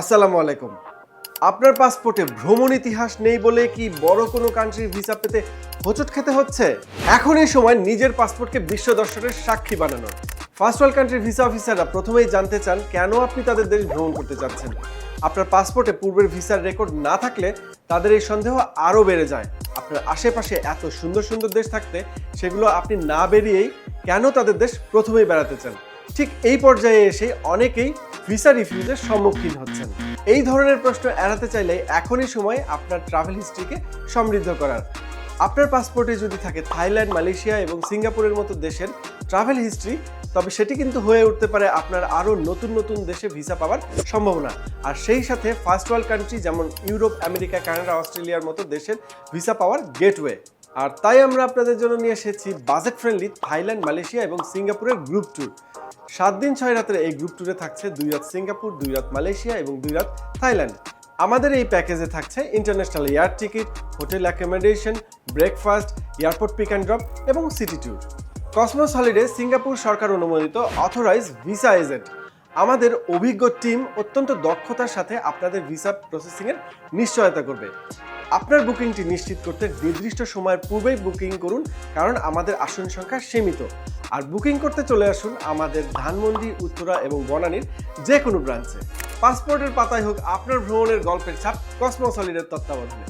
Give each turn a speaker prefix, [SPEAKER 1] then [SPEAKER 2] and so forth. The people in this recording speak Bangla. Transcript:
[SPEAKER 1] আসসালামু আলাইকুম। আপনার পাসপোর্টে ভ্রমণ ইতিহাস নেই বলে কি বড় কোনো কান্ট্রির ভিসা পেতে হোঁচট খেতে হচ্ছে? এখন এই সময় নিজের পাসপোর্টকে বিশ্ব দর্শকের সাক্ষী বানানোর। ফার্স্ট ওয়ার্ল্ড কান্ট্রির ভিসা অফিসাররা প্রথমেই জানতে চান কেন আপনি তাদের দেশ ভ্রমণ করতে চাচ্ছেন আপনার পাসপোর্টে পূর্বের ভিসার রেকর্ড না থাকলে তাদের এই সন্দেহ আরও বেড়ে যায়। আপনার আশেপাশে এত সুন্দর সুন্দর দেশ থাকতে সেগুলো আপনি না বেরিয়েই কেন তাদের দেশ প্রথমেই বেড়াতে চান? ঠিক এই পর্যায়ে এসে অনেকেই ভিসা রিফিউজের সম্মুখীন হচ্ছেন। এই ধরনের প্রশ্ন এড়াতে চাইলে এখনই সময় আপনার ট্রাভেল হিস্ট্রিকে সমৃদ্ধ করার। আপনার পাসপোর্টে যদি থাকে থাইল্যান্ড, মালয়েশিয়া এবং সিঙ্গাপুরের মতো দেশের ট্রাভেল হিস্ট্রি তবে সেটি কিন্তু হয়ে উঠতে পারে আপনার আরও নতুন নতুন দেশে ভিসা পাওয়ার সম্ভাবনা। আর সেই সাথে ফার্স্ট ওয়ার্ল্ড কান্ট্রি যেমন ইউরোপ, আমেরিকা, কানাডা, অস্ট্রেলিয়ার মতো দেশের ভিসা পাওয়ার গেটওয়ে আর তাই আমরা আপনাদের জন্য নিয়ে এসেছি বাজেট ফ্রেন্ডলি থাইল্যান্ড, মালয়েশিয়া এবং সিঙ্গাপুরের গ্রুপ ট্যুর সাত দিন, ছয় রাতের এই গ্রুপ ট্যুরে থাকছে দুই রাত সিঙ্গাপুর, দুই রাত মালয়েশিয়া এবং দুই রাত থাইল্যান্ড। আমাদের এই প্যাকেজে থাকছে international air ticket hotel accommodation breakfast airport pick and drop এবং city tour Cosmos Holiday Singapore সরকার অনুমোদিত অথরাইজ ভিসা এজেন্ট আমাদের অভিজ্ঞ টিম অত্যন্ত দক্ষতার সাথে আপনাদের ভিসা প্রসেসিংয়ের নিশ্চয়তা করবে। আপনার বুকিংটি নিশ্চিত করতে নির্দিষ্ট সময়ের পূর্বেই বুকিং করুন, কারণ আমাদের আসন সংখ্যা সীমিত। আর বুকিং করতে চলে আসুন আমাদের ধানমন্ডি, উত্তরা এবং বনানীর যে কোনো ব্রাঞ্চে। পাসপোর্টের পাতায় হোক আপনার ভ্রমণের গল্পের ছাপ কসমোস হলিডের তত্ত্বাবধানে।